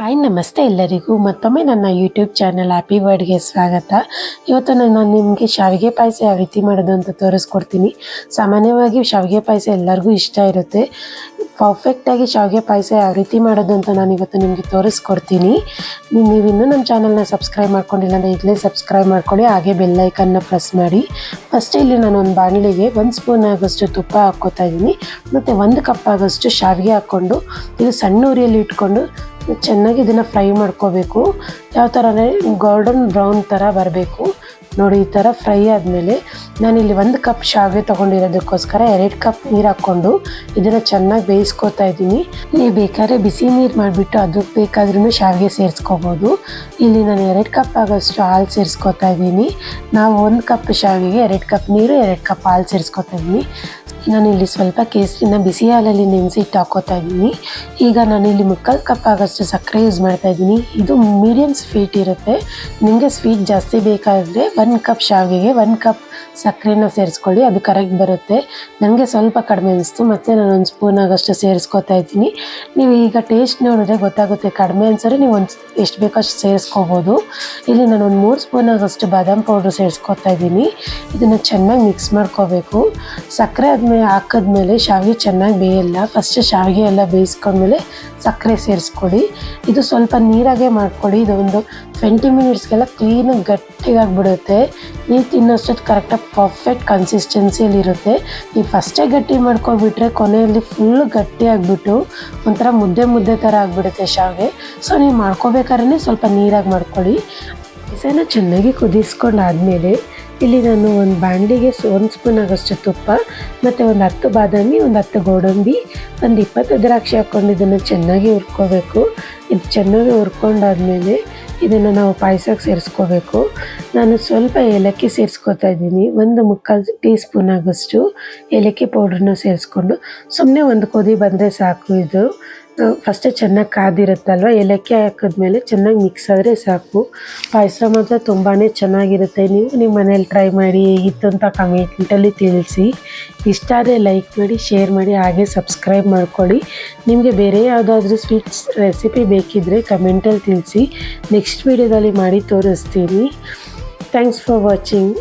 Hi, ನಮಸ್ತೆ ಎಲ್ಲರಿಗೂ. ಮತ್ತೊಮ್ಮೆ ನನ್ನ ಯೂಟ್ಯೂಬ್ ಚಾನಲ್ ಹ್ಯಾಪಿ ವರ್ಡ್ಗೆ ಸ್ವಾಗತ. ಇವತ್ತು ನಾನು ನಿಮಗೆ ಶಾವಿಗೆ ಪಾಯಸ ಯಾವ ರೀತಿ ಮಾಡೋದು ಅಂತ ತೋರಿಸ್ಕೊಡ್ತೀನಿ. ಸಾಮಾನ್ಯವಾಗಿ ಶಾವಿಗೆ ಪಾಯಸ ಎಲ್ಲರಿಗೂ ಇಷ್ಟ ಇರುತ್ತೆ. ಪರ್ಫೆಕ್ಟಾಗಿ ಶಾವಿಗೆ ಪಾಯಸ ಯಾವ ರೀತಿ ಮಾಡೋದು ಅಂತ ನಾನು ಇವತ್ತು ನಿಮಗೆ ತೋರಿಸ್ಕೊಡ್ತೀನಿ. ನೀವು ನೀವಿನ್ನೂ ನಮ್ಮ ಚಾನಲ್ನ ಸಬ್ಸ್ಕ್ರೈಬ್ ಮಾಡ್ಕೊಂಡಿಲ್ಲ ಅಂದರೆ ಈಗಲೇ ಸಬ್ಸ್ಕ್ರೈಬ್ ಮಾಡ್ಕೊಳ್ಳಿ. ಹಾಗೆ ಬೆಲ್ಲೈಕನ್ನ ಪ್ರೆಸ್ ಮಾಡಿ. ಫಸ್ಟ್ ಇಲ್ಲಿ ನಾನು ಒಂದು ಬಾಣಲಿಗೆ ಒಂದು ಸ್ಪೂನ್ ಆಗೋಷ್ಟು ತುಪ್ಪ ಹಾಕ್ಕೋತಾ ಇದ್ದೀನಿ. ಮತ್ತು ಒಂದು ಕಪ್ ಆಗೋಷ್ಟು ಶಾವಿಗೆ ಹಾಕ್ಕೊಂಡು, ಇದು ಸಣ್ಣ ಉರಿಯಲ್ಲಿ ಇಟ್ಕೊಂಡು ಚೆನ್ನಾಗಿ ಇದನ್ನು ಫ್ರೈ ಮಾಡ್ಕೋಬೇಕು. ಯಾವ ಥರ ಅಂದರೆ ಗೋಲ್ಡನ್ ಬ್ರೌನ್ ಥರ ಬರಬೇಕು. ನೋಡಿ, ಈ ಥರ ಫ್ರೈ ಆದಮೇಲೆ ನಾನಿಲ್ಲಿ ಒಂದು ಕಪ್ ಶಾವಿಗೆ ತೊಗೊಂಡಿರೋದಕ್ಕೋಸ್ಕರ ಎರಡು ಕಪ್ ನೀರು ಹಾಕ್ಕೊಂಡು ಇದನ್ನು ಚೆನ್ನಾಗಿ ಬೇಯಿಸ್ಕೊತಾ ಇದ್ದೀನಿ. ನೀವು ಬೇಕಾದ್ರೆ ಬಿಸಿ ನೀರು ಮಾಡಿಬಿಟ್ಟು ಅದಕ್ಕೆ ಬೇಕಾದ್ರೂ ಶಾವಿಗೆ ಸೇರಿಸ್ಕೋಬೋದು. ಇಲ್ಲಿ ನಾನು ಎರಡು ಕಪ್ ಆಗೋಷ್ಟು ಹಾಲು ಸೇರಿಸ್ಕೊತಾ ಇದ್ದೀನಿ. ನಾವು ಒಂದು ಕಪ್ ಶಾವಿಗೆ, ಎರಡು ಕಪ್ ನೀರು, ಎರಡು ಕಪ್ ಹಾಲು ಸೇರಿಸ್ಕೊತಾ ಇದ್ದೀನಿ. ನಾನು ಇಲ್ಲಿ ಸ್ವಲ್ಪ ಕೇಸರಿನ ಬಿಸಿ ಹಾಲಲ್ಲಿ ನೆನೆಸಿಟ್ಟು ಹಾಕೋತಾ ಇದ್ದೀನಿ. ಈಗ ನಾನು ಇಲ್ಲಿ ಮುಕ್ಕಾಲು ಕಪ್ ಆಗೋಷ್ಟು ಸಕ್ಕರೆ ಯೂಸ್ ಮಾಡ್ತಾ ಇದ್ದೀನಿ. ಇದು ಮೀಡಿಯಮ್ ಸ್ವೀಟ್ ಇರುತ್ತೆ. ನಿಮಗೆ ಸ್ವೀಟ್ ಜಾಸ್ತಿ ಬೇಕಾದರೆ ಒಂದು ಕಪ್ ಶಾವಿಗೆಗೆ ಒಂದು ಕಪ್ ಸಕ್ಕರೆನ ಸೇರಿಸ್ಕೊಳ್ಳಿ, ಅದು ಕರೆಕ್ಟ್ ಬರುತ್ತೆ. ನನಗೆ ಸ್ವಲ್ಪ ಕಡಿಮೆ ಅನಿಸ್ತು, ಮತ್ತು ನಾನು ಒಂದು ಸ್ಪೂನ್ ಆಗೋಷ್ಟು ಸೇರಿಸ್ಕೊತಾ ಇದ್ದೀನಿ. ನೀವು ಈಗ ಟೇಸ್ಟ್ ನೋಡಿದ್ರೆ ಗೊತ್ತಾಗುತ್ತೆ, ಕಡಿಮೆ ಅನ್ಸೋರೆ ನೀವು ಒಂದು ಎಷ್ಟು ಬೇಕಷ್ಟು ಸೇರಿಸ್ಕೋಬೋದು. ಇಲ್ಲಿ ನಾನು ಒಂದು ಮೂರು ಸ್ಪೂನ್ ಆಗೋಷ್ಟು ಬಾದಾಮ್ ಪೌಡ್ರ್ ಸೇರಿಸ್ಕೊತಾ ಇದ್ದೀನಿ. ಇದನ್ನು ಚೆನ್ನಾಗಿ ಮಿಕ್ಸ್ ಮಾಡ್ಕೋಬೇಕು. ಸಕ್ಕರೆ ಆದಮೇಲೆ ಹಾಕಿದ್ಮೇಲೆ ಶಾವಿಗೆ ಚೆನ್ನಾಗಿ ಬೇಯಲ್ಲ ಫಸ್ಟ್ ಶಾವಿಗೆ ಎಲ್ಲ ಬೇಯಿಸ್ಕೊಂಡ್ಮೇಲೆ ಸಕ್ಕರೆ ಸೇರಿಸ್ಕೊಡಿ. ಇದು ಸ್ವಲ್ಪ ನೀರಾಗೆ ಮಾಡಿಕೊಡಿ. ಇದು ಒಂದು ಟ್ವೆಂಟಿ ಮಿನಿಟ್ಸ್ಗೆಲ್ಲ ಕ್ಲೀನಾಗಿ ಗಟ್ಟಿಯಾಗಿಬಿಡುತ್ತೆ ನೀವು ತಿನ್ನೋಷ್ಟೊತ್ತು ಕರೆಕ್ಟಾಗಿ ಪರ್ಫೆಕ್ಟ್ ಕನ್ಸಿಸ್ಟೆನ್ಸಿಯಲ್ಲಿ ಇರುತ್ತೆ. ನೀವು ಫಸ್ಟೇ ಗಟ್ಟಿ ಮಾಡ್ಕೊಬಿಟ್ರೆ ಕೊನೆಯಲ್ಲಿ ಫುಲ್ಲು ಗಟ್ಟಿ ಆಗಿಬಿಟ್ಟು ಒಂಥರ ಮುದ್ದೆ ಮುದ್ದೆ ಥರ ಆಗಿಬಿಡುತ್ತೆ ಶಾವಿಗೆ. ಸೊ ನೀವು ಮಾಡ್ಕೋಬೇಕಾದ್ರೆ ಸ್ವಲ್ಪ ನೀರಾಗಿ ಮಾಡ್ಕೊಳ್ಳಿ ಬಿಸಿನ ಚೆನ್ನಾಗಿ ಕುದಿಸ್ಕೊಂಡಾದಮೇಲೆ ಇಲ್ಲಿ ನಾನು ಒಂದು ಬಾಣಲಿಗೆ ಒಂದು ಸ್ಪೂನ್ ಆಗೋಷ್ಟು ತುಪ್ಪ, ಮತ್ತು ಒಂದು ಹತ್ತು ಬಾದಾಮಿ, ಒಂದು ಹತ್ತು ಗೋಡಂಬಿ, ಒಂದು ಇಪ್ಪತ್ತು ದ್ರಾಕ್ಷಿ ಹಾಕ್ಕೊಂಡು ಇದನ್ನು ಚೆನ್ನಾಗಿ ಹುರ್ಕೋಬೇಕು. ಇದು ಚೆನ್ನಾಗಿ ಹುರ್ಕೊಂಡಾದ್ಮೇಲೆ ಇದನ್ನು ನಾವು ಪಾಯಸಕ್ಕೆ ಸೇರಿಸ್ಕೋಬೇಕು. ನಾನು ಸ್ವಲ್ಪ ಏಲಕ್ಕಿ ಸೇರಿಸ್ಕೋತಾ ಇದ್ದೀನಿ. ಒಂದು ಮುಕ್ಕಾಲು ಟೀ ಸ್ಪೂನ್ ಆಗೋಷ್ಟು ಏಲಕ್ಕಿ ಪೌಡ್ರನ್ನ ಸೇರಿಸ್ಕೊಂಡು ಸುಮ್ಮನೆ ಒಂದು ಕೊದಿ ಬಂದರೆ ಸಾಕು ಇದು. ಫಸ್ಟೇ ಚೆನ್ನಾಗಿ ಕಾದಿರುತ್ತಲ್ವ? ಏಲಕ್ಕಿ ಹಾಕಿದ್ಮೇಲೆ ಚೆನ್ನಾಗಿ ಮಿಕ್ಸ್ ಆದರೆ ಸಾಕು. ಪಾಯಸ ಮಾತ್ರ ತುಂಬಾ ಚೆನ್ನಾಗಿರುತ್ತೆ. ನೀವು ನಿಮ್ಮ ಮನೇಲಿ ಟ್ರೈ ಮಾಡಿ ಹೇಗಿತ್ತು ಅಂತ ಕಮೆಂಟಲ್ಲಿ ತಿಳಿಸಿ. ಇಷ್ಟ ಆದರೆ ಲೈಕ್ ಮಾಡಿ ಶೇರ್ ಮಾಡಿ, ಹಾಗೆ ಸಬ್ಸ್ಕ್ರೈಬ್ ಮಾಡ್ಕೊಳ್ಳಿ. ನಿಮಗೆ ಬೇರೆ ಯಾವುದಾದ್ರೂ ಸ್ವೀಟ್ಸ್ ರೆಸಿಪಿ ಬೇಕಿದ್ದರೆ ಕಮೆಂಟಲ್ಲಿ ತಿಳಿಸಿ. ನೆಕ್ಸ್ಟ್ ವೀಡಿಯೋದಲ್ಲಿ ಮಾಡಿ ತೋರಿಸ್ತೀನಿ. Thanks for watching